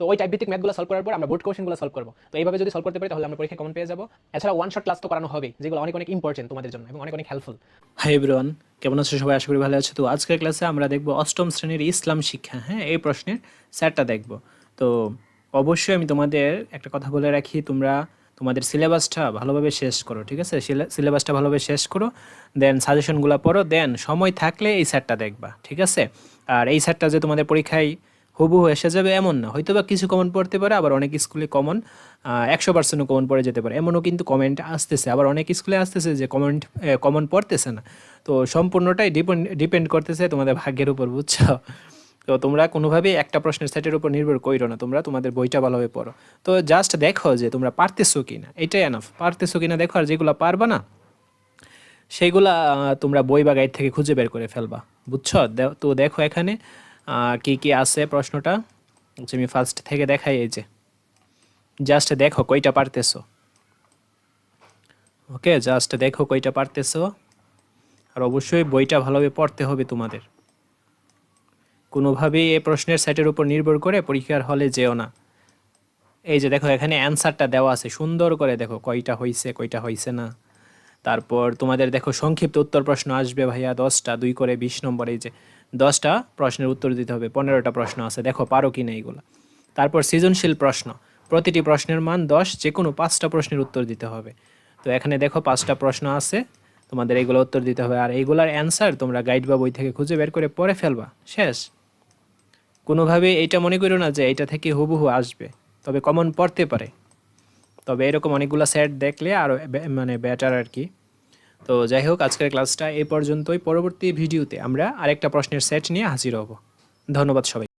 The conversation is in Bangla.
তো ওই টাইপ ভিত্তিক ম্যাথগুলো সলভ করার পর আমরা বোর্ড কোশ্চেনগুলো সলভ করব। তো এইভাবে যদি সলভ করতে পারি, তাহলে আমরা পরীক্ষা কমন পেয়ে যাব। এছাড়া ওয়ান শট ক্লাস তো করানো হবে যেগুলো অনেক অনেক ইম্পর্টেন্ট তোমাদের জন্য এবং অনেক অনেক হেল্পফুল হাই এভরিওয়ান কেমন আছো সবাই? আশা করি ভালো আছো। তো আজকের ক্লাসে আমরা দেখব অষ্টম শ্রেণির ইসলাম শিক্ষা। হ্যাঁ এই প্রশ্নের স্যারটা দেখব। তো অবশ্যই আমি তোমাদের একটা কথা বলে রাখি, তোমরা তোমাদের সিলেবাসটা ভালোভাবে শেষ করো, ঠিক আছে? সিলেবাসটা ভালোভাবে শেষ করো দেন সাজেশনগুলো পড়ো দেন সময় থাকলে এই স্যারটা দেখবা, ঠিক আছে? আর এই স্যারটা যে তোমাদের পরীক্ষায় হুবহু এসে যাবে এমন না। হয়তো বা কিছু কমন পড়তে পারে, আবার অনেক স্কুলে কমন একশো পার্সেন্টও কমন পড়ে যেতে পারে। এমনও কিন্তু কমেন্ট আসতেছে। আবার অনেক স্কুলে আসতেছে যে কমেন্ট কমন পড়তেছে না। তো সম্পূর্ণটাই ডিপেন্ড ডিপেন্ড করতেছে তোমাদের ভাগ্যের উপর, বুঝছ? তো তোমরা কোনোভাবেই একটা প্রশ্নের সেটের উপর নির্ভর করো না। তোমরা তোমাদের বইটা ভালোভাবে পড়ো। তো জাস্ট দেখো যে তোমরা পারতেছো কি না এটাই এনাফ পারতেছো কি না দেখো, আর যেগুলো পারবা না সেইগুলা তোমরা বই বা গাইড থেকে খুঁজে বের করে ফেলবা। বুঝছ? তো দেখো এখানে কি কি আছে প্রশ্নটা? হচ্ছে আমি ফার্স্ট থেকে দেখাই এই যে। জাস্ট দেখো কইটা পারতেছো। ওকে জাস্ট দেখো কইটা পারতেছো। আর অবশ্যই বইটা ভালোভাবে পড়তে হবে তোমাদের। কোনোভাবেই এই প্রশ্নের সেটের উপর নির্ভর করে পরীক্ষার হলে যেও না। এই যে দেখো, এখানে অ্যান্সারটা দেওয়া আছে। সুন্দর করে দেখো কয়টা হইছে কয়টা হইছে না। তারপর তোমাদের দেখো সংক্ষিপ্ত উত্তর প্রশ্ন আসবে ভাইয়া, দশটা, দুই করে বিশ নম্বর, এই যে দশটা প্রশ্নের উত্তর দিতে হবে, পনেরোটা প্রশ্ন আছে, দেখো পারো কি না এইগুলো তারপর সৃজনশীল প্রশ্ন, প্রতিটি প্রশ্নের মান দশ যে কোনো পাঁচটা প্রশ্নের উত্তর দিতে হবে। তো এখানে দেখো পাঁচটা প্রশ্ন আছে, তোমাদের এইগুলো উত্তর দিতে হবে, আর এইগুলার অ্যান্সার তোমরা গাইড বা বই থেকে খুঁজে বের করে পরে ফেলবা, শেষ। কোনোভাবে এইটা মনে করো না যে এইটা থেকে হুবহু আসবে, তবে কমন পড়তে পারে। তবে এরকম অনেকগুলো সেট দেখলে আরও মানে বেটার আর কি। তো যাই হোক, আজকের ক্লাসটা এই পর্যন্তই। পরবর্তী ভিডিওতে আমরা আরেকটা প্রশ্নের সেট নিয়ে হাজির হব। ধন্যবাদ সবাই